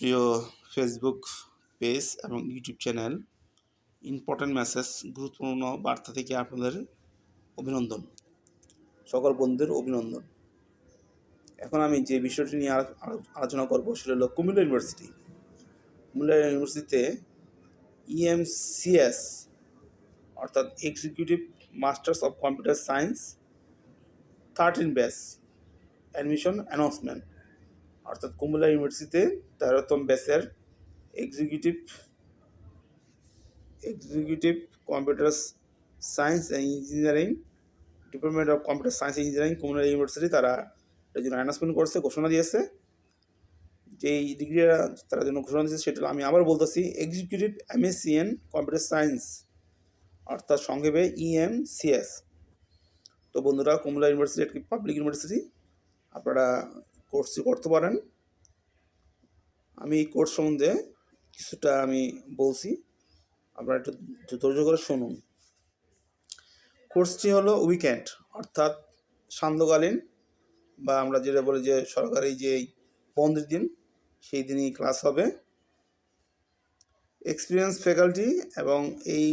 প্রিয় Facebook page এবং YouTube channel important message গুরুত্বপূর্ণ বার্তা থেকে আপনাদের অভিনন্দন। সকল বন্ধুদের অভিনন্দন। এখন আমি যে বিষয়টি নিয়ে আলো- আলো- আলোচনা করব সেটা হলো কুমিল্লা ইউনিভার্সিটি কুমিল্লা ইউনিভার্সিটিতে E ইএমসিএস অর্থাৎ executive masters of computer science thirteen batch admission announcement অর্থাৎ কুমিল্লা ইউনিভার্সিটিতে তেরোতম ব্যাচের executive executive computer science and engineering department of computer science engineering Comilla university তারা এটার জন্য অ্যানাউন্সমেন্ট করছে, ঘোষণা দিয়েছে। যেই ডিগ্রিটা তারা জন্য ঘোষণা দিয়েছে, সেটা আমি আবার বলতেছি এক্সিকিউটিভ এমএসসিএন কম্পিউটার সায়েন্স অর্থাৎ সংক্ষেপে E ইএমসিএস তো বন্ধুরা, কুমিল্লা ইউনিভার্সিটি একটি পাবলিক ইউনিভার্সিটি আপনারা কোর্সটি করতে পারেন। আমি এই কোর্স সম্বন্ধে কিছুটা আমি বলছি। আপনারা একটু ধৈর্য করে শুনুন। কোর্সটি হলো উইকেন্ড অর্থাৎ সান্ধ্যকালীন বা আমরা যেটা বলি যে সরকারি যে বন্ধের দিন, সেই দিনই ক্লাস হবে। এক্সপিরিয়েন্স ফ্যাকাল্টি এবং এই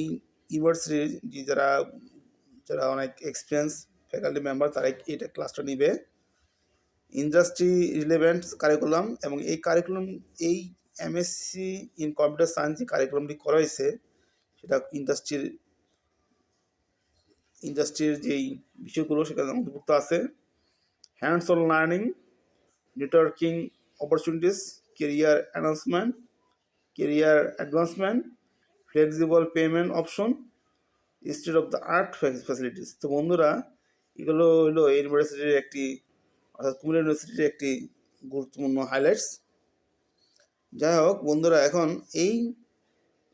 ইউনিভার্সিটির যারা যারা অনেক এক্সপিরিয়েন্স ফ্যাকাল্টি মেম্বার তারা এটা ক্লাসটা নিবে। ইন্ডাস্ট্রি রিলেভেন্ট কারিকুলাম এবং এই কারিকুলাম, এই এমএসসি ইন কম্পিউটার সায়েন্স যে কারিকুলামটি করা হয়েছে, সেটা ইন্ডাস্ট্রির ইন্ডাস্ট্রির যেই বিষয়গুলো সেখানে অন্তর্ভুক্ত আছে। Hands on learning networking opportunities career announcement career advancement flexible payment option state of the art facilities তো বন্ধুরা, এগুলো হলো ইউনিভার্সিটির একটি অর্থাৎ কুমিল্লা ইউনিভার্সিটির একটি গুরুত্বপূর্ণ হাইলাইটস যাই হোক, বন্ধুরা, এখন এই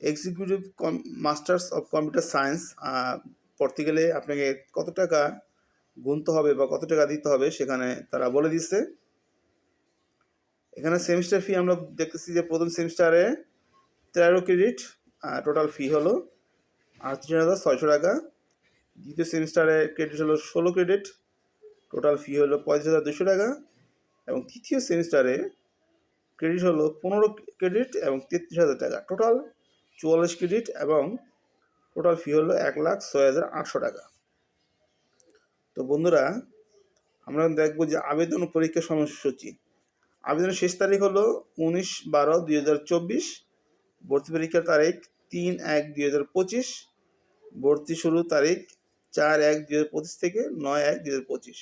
executive com masters of computer science পড়তে গেলে আপনাকে কত টাকা গুনতে হবে বা কত টাকা দিতে হবে সেখানে তারা বলে দিচ্ছে। এখানে সেমিস্টার ফি আমরা দেখতেছি যে প্রথম সেমিস্টারে তেরো ক্রেডিট টোটাল ফি হলো আটত্রিশ হাজার ছয়শো টাকা। দ্বিতীয় সেমিস্টারে ক্রেডিট হলো ষোলো ক্রেডিট টোটাল ফি হলো পঁয়ত্রিশ হাজার দুশো টাকা এবং তৃতীয় সেমিস্টারে ক্রেডিট হলো পনেরো ক্রেডিট এবং তেত্রিশ হাজার টাকা। টোটাল চুয়াল্লিশ ক্রেডিট এবং টোটাল ফি হলো এক লাখ ছয় হাজার আটশো টাকা। তো বন্ধুরা, আমরা দেখব যে আবেদন পরীক্ষা সময়সূচি। আবেদনের শেষ তারিখ হলো উনিশ বারো দুই হাজার চব্বিশ। ভর্তি পরীক্ষার তারিখ তিন এক দুই হাজার পঁচিশ। ভর্তি শুরু তারিখ চার এক দুই হাজার পঁচিশ থেকে নয় এক দুই হাজার পঁচিশ।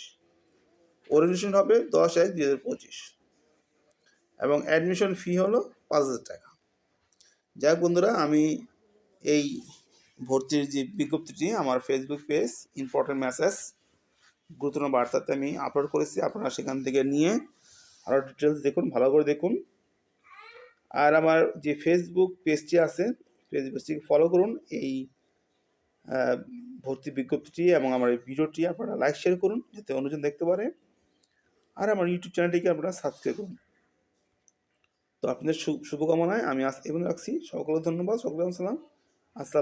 ওরিয়েন্টেশন হবে দশ এক দুই হাজার পঁচিশ। এবং অ্যাডমিশন ফি হলো পাঁচ হাজার টাকা। যাই বন্ধুরা, আমি এই ভর্তির যে বিজ্ঞপ্তিটি, আমার ফেসবুক পেজ ইম্পর্টেন্ট মেসেজ গুরুত্বপূর্ণ বার্তাতে আমি আপলোড করেছি। আপনারা সেখান থেকে নিয়ে আরও ডিটেলস দেখুন, ভালো করে দেখুন। আর আমার যে ফেসবুক পেজটি আছে ফেসবুকটিকে ফলো করুন। এই ভর্তি বিজ্ঞপ্তিটি এবং আমার এই ভিডিওটি আপনারা লাইক শেয়ার করুন, যাতে অন্যজন দেখতে পারে। আর আমার ইউটিউব চ্যানেলটিকে আপনারা সাবস্ক্রাইব করুন। তো আপনাদের শুভকামনায় আমি আজ এবং রাখছি। সকলের ধন্যবাদ সকলের সালাম আসসালাম।